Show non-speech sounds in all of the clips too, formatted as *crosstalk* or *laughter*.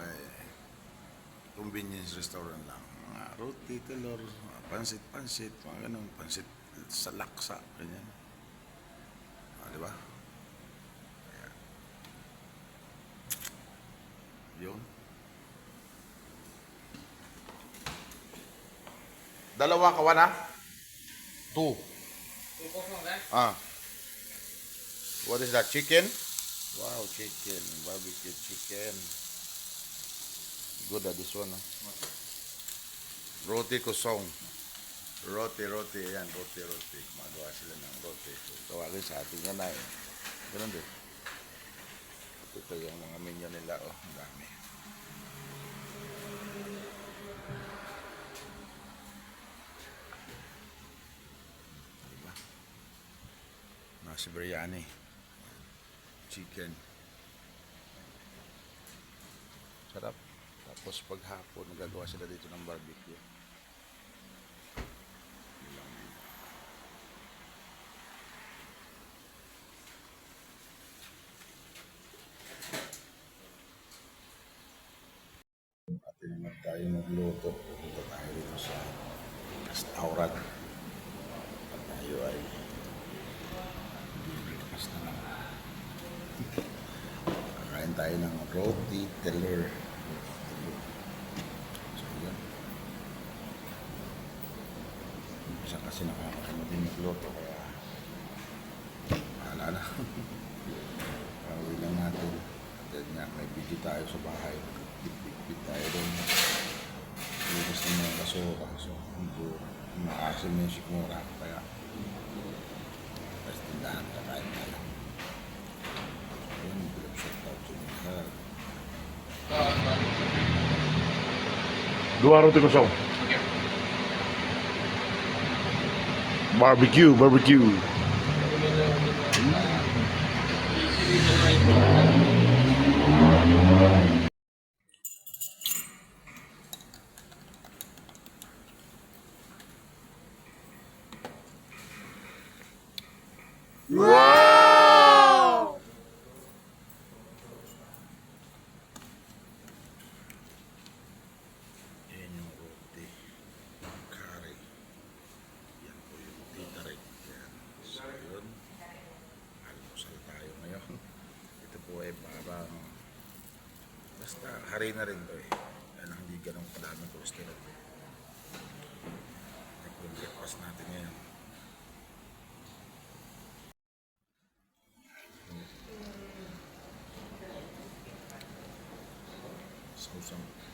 eh, convenience restaurant lang. Mga telur, mga pansit-pansit, mga ganun, pansit sa laksa, ganyan. Ah, di ba? Ayan. Yun. Dalawa kawan ha? Two. Ah. What is that? Chicken? Wow, chicken. Barbecue chicken. Good ah, this one ah. Roti kusong. Roti, roti. Ayan, roti, roti. Magawa sila ng roti. So, tawagin sa ating yan ay. Ganun din. Ito yung mga menu nila. Oh, ang dami. Diba? Nasi biryani. Chicken. Sarap. Tapos paghapon, nagagawa sila dito ng barbecue. At naman tayo magluto. Pupunta tayo dito sa restaurant. At tayo ay bibigkas na lang. Kakain tayo ng roti telur. So, yun. Isa kasi nakakano din magluto kaya bahala na. *laughs* Pauwi lang natin. Then nga, may video tayo sa bahay. Bit-bit tayo doon. Linis ng mga basura. So, medyo maasim na yung sikmura. Kaya, basta tindahan, kakain tayo. Yun, big shout out to mga lahat. Dua roti kosong. Barbecue, barbecue. Hari na rin to eh. Ang hindi ganun kadaming cholesterol. Yung breakfast natin ngayon. Sausang. Minsan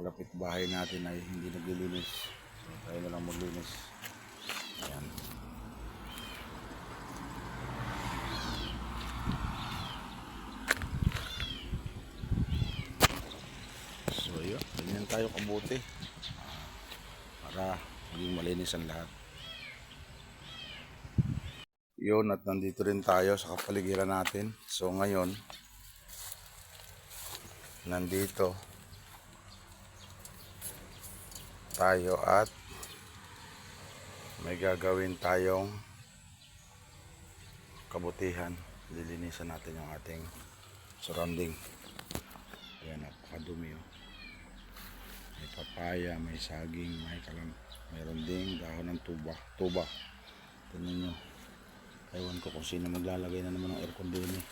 kalapit bahay natin ay hindi naglilinis. So, tayo na lang maglinis. Ayan. So, yun. Ganyan tayo kabuti. Para maging malinis ang lahat. Yun, at nandito rin tayo sa kapaligiran natin. So, ngayon, nandito tayo at may gagawin tayong kabutihan. Lilinisan natin yung ating surrounding. Ayan, napakadumi oh. May papaya, may saging, may kalam, mayroon ding dahon ng tuba. Tuba. Tingnan nyo. Ewan ko kung sino maglalagay na naman ng aircon din eh.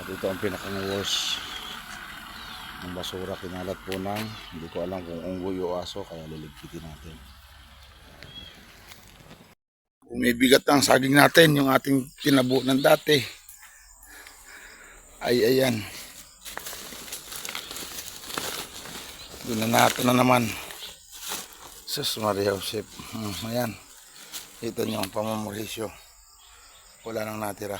At ito ang pinakang worst ng basura. Kinalat po ng, hindi ko alam kung unggoy o aso, kaya liligpitin natin. Umibigat ang saging natin, yung ating tinabu ng dati. Ay, ayan. Doon na natin na naman. Sus Maria Josep. Hmm, ayan. Kita nyo ang pamamulisyo. Wala nang natira.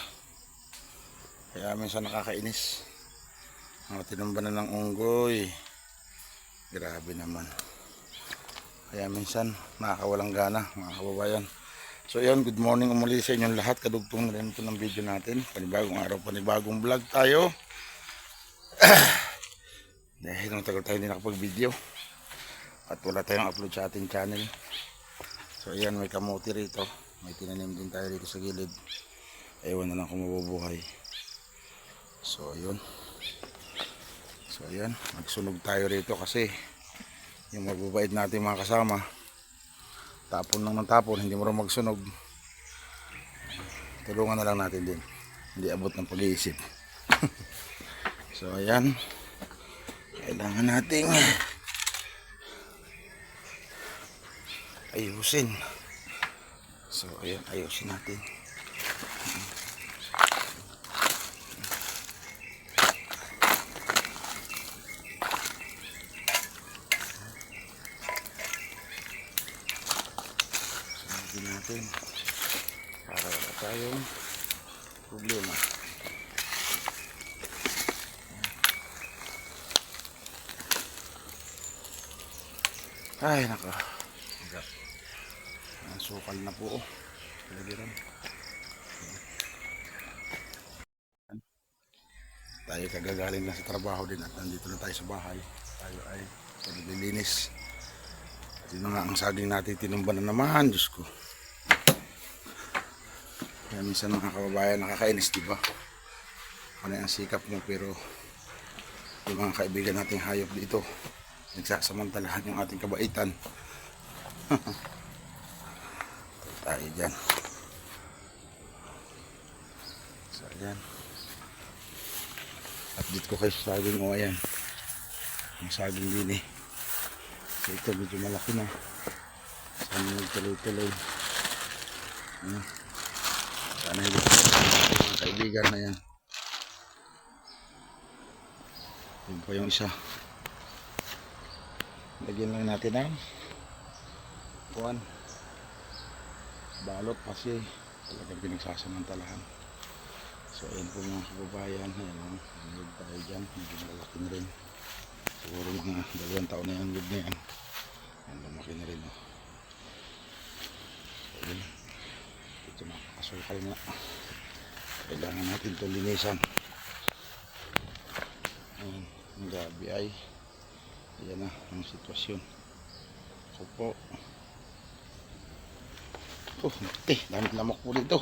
Kaya minsan nakakainis. Mga tinumba na ng unggoy. Grabe naman. Kaya minsan nakakawalang gana mga kababayan. So yan, good morning umuli sa inyong lahat. Kadugtong na rin ito ng video natin. Panibagong araw, panibagong vlog tayo. *coughs* Dahil nung tagal tayo hindi nakapag-video at wala tayong upload sa ating channel so ayan may kamuti rito may tinanim din tayo rito sa gilid ewan na lang kung mabubuhay so ayun so ayan magsunog tayo rito kasi yung magbabait natin mga kasama tapon lang ng tapon hindi mo rin magsunog tulungan na lang natin din hindi abot ng pag-iisip *laughs* so ayan kailangan nating ayusin. So, ayan, ayusin natin. Natin para wala tayong problema. Ay, nako. Ang sukal na po. oh. Palagiran. Tayo kagagaling na sa trabaho din at nandito na tayo sa bahay. Tayo ay naglilinis. At yun na nga ang saging natin tinumba na naman. Diyos ko. Kaya minsan mga kababayan nakakainis, di ba? Ano ang sikap mo pero yung mga kaibigan nating hayop dito nagsasamantalahan yung ating kabaitan. *laughs* tayo dyan. So, ayan. Update ko kayo sa saging o ayan. Ang saging din eh. So, ito medyo malaki na. Sana nagtuloy-tuloy. Ayan. Sana hindi. Ko mga kaibigan na yan. Yun pa yung isa. Lagyan lang natin ng kuwan. Balot kasi talagang pinagsasamantalahan. So ayun po mga kababayan. Ayun ang nanood tayo dyan. Medyo malaki na rin. Siguro mga dalawang taon na yung wood na yan. Ayun lumaki na rin oh. so ayun ito nakakasukal nga kailangan natin ito linisan ayun ang gabi ay yan na ang sitwasyon so po Oh, nakati. Dami lamok po dito.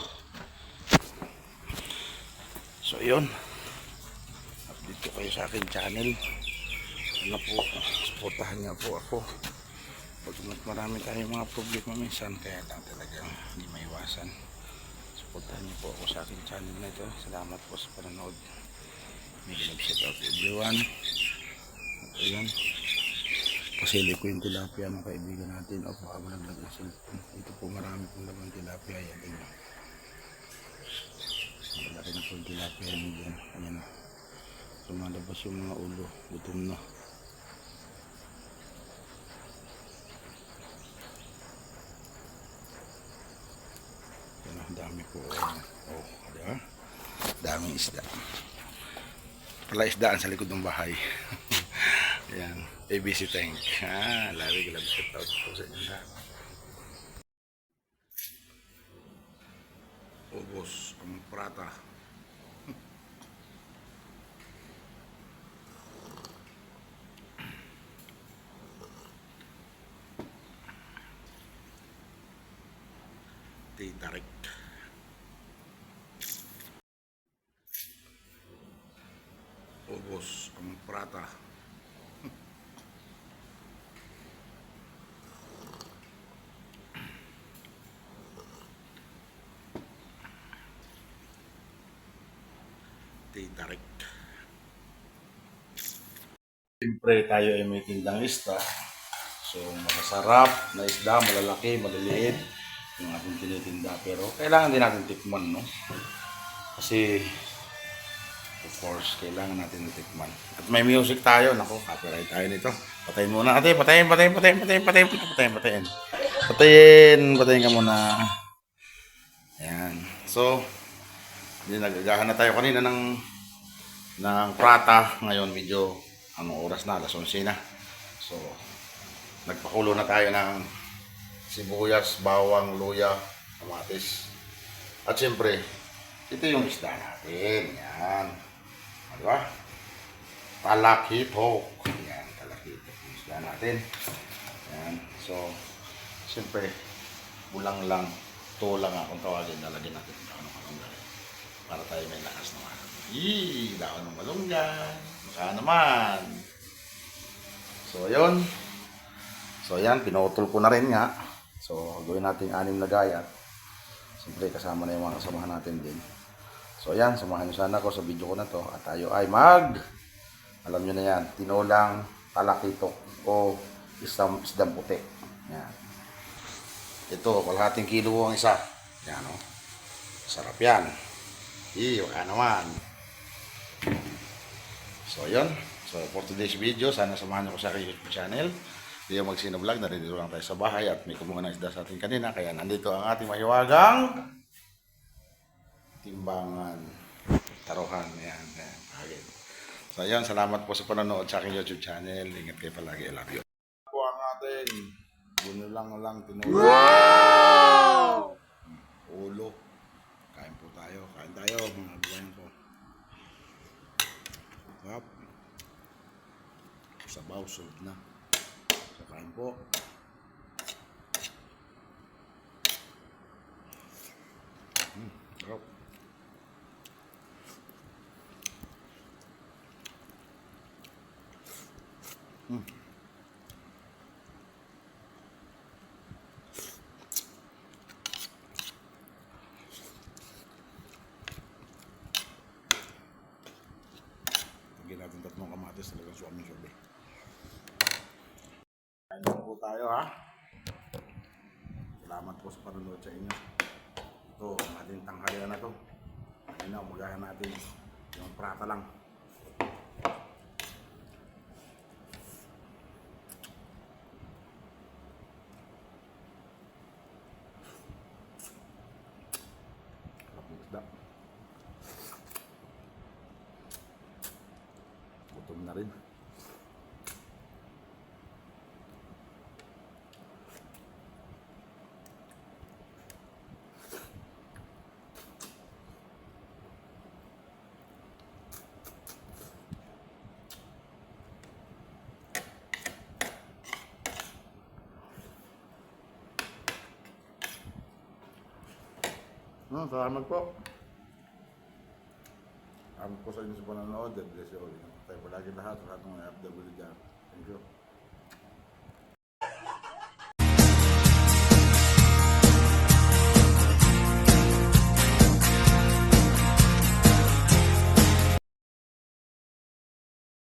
So, yun. Update ko kayo sa akin channel. Ano po, supportahan niyo po ako. Pag marami tayong mga problema minsan, kaya lang talagang hindi maiwasan. Supportahan niyo po ako sa akin channel na ito. Salamat po sa panonood. May love shout out to everyone. At ayun. Pasili ko yung tilapia ng kaibigan natin. O, baka malaglag ang cellphone. Ito po marami pong laman tilapia. Yan din. Malaki na po yung tilapia. Ayan o. Lumalabas yung mga ulo. Gutom na. Yan, ang dami po. Oh, di ba? Daming isda. Pala isdaan sa likod ng bahay. *laughs* Ayan. ABC Tank. Ah, lawi ko lang. Shout out po sa inyo lahat. Ubos ang prata. *laughs* Titarik. Prata. *laughs* Titarik. Siyempre tayo ay may tindang isda. So masasarap na isda, malalaki, maliliit yung ating tinitinda. Pero kailangan din natin tikman, no? Kasi Of course, kailangan natin natikman. At may music tayo. Nako, copyright tayo nito. Patayin muna natin. Patayin, patayin, patayin, patayin, patayin, patayin, patayin. Patayin, patayin ka muna. Ayan. So, nagagahan na tayo kanina ng ng prata. Ngayon, medyo anong oras na? Alas 11 na. So, nagpakulo na tayo ng sibuyas, bawang, luya, kamatis. At siyempre, ito yung isda natin. Yan. Di ba? Talakitok. Yan, talakitok isda natin. Yan. So, siyempre, bulang lang, tulang nga kung tawagin, lalagyan natin ng daon ng malunggay. Para tayo may lakas ng araw. Yee, daon ng malunggay. Maka naman. So, yun. So, yan, pinutol ko na rin nga. So, gawin natin anim na gayat. Siyempre, kasama na yung mga kasamahan natin din. So, yan, samahan niyo sana ako sa video ko na to. At tayo ay mag, alam niyo na yan, tinolang talakitok o isdam, isdam puti. Yan. Ito, kalahating kilo ang isa. Yan, o. Sarap yan. Iyo, ka naman. So, yun. So, for today's video, sana samahan niyo ko sa aking YouTube channel. Hindi yung magsino vlog, narito lang tayo sa bahay at may kumuha ng isda sa atin kanina. Kaya nandito ang ating mahiwagang timbangan, taruhan. Yan, yan. Agad. So, yun. Salamat po sa panonood sa aking YouTube channel. Ingat kayo palagi. I love you. Po ang ating bunulang lang tinulong. Wow! Ulo. Kain po tayo. Kain tayo mga kabayan ko. Sarap. Sabaw, sunod na. So, kain po. Mm, sarap. Lagyan natin tatlong kamatis talagang suami suami. Kain po tayo ha. Salamat po sa panonood sa inyo. Ito, ang ating tanghalian na to. Ayun na, umagahan natin yung prata lang. lên No, se da muy. Po sa inyo sa panonood. God bless you all. Tayo palagi lahat lahat ng FW dyan. Thank you.